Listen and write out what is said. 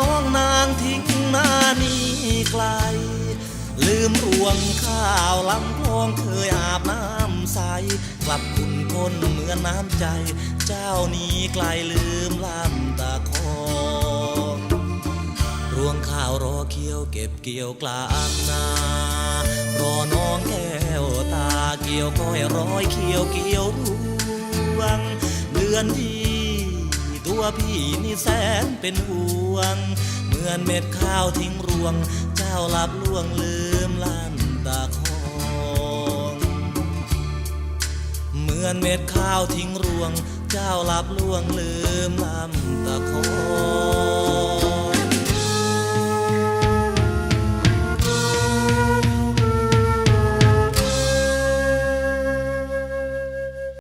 น้องนางทิ้งหน้านี้ไกล ลืมรวงข้าวลำคลองเคยอาบน้ำใส กลับคุณคนเหมือนน้ำใจ เจ้านี้ไกลลืมลำตาคองรวงข้าวรอเคี้ยวเก็บเกี่ยวกลางนารอน้องแก้วตาเกี่ยวก้อยร้อยเขี้ยวเกี่ยวรวงเดือนที่ ตัวพี่นี่แสนเป็นห่วง เหมือนเม็ดข้าวทิ้งรวง เจ้าหลับล่วงลืมลั่นตาคองเหมือนเม็ดข้าวทิ้งรวง เจ้าหลับล่วงลืมลำตา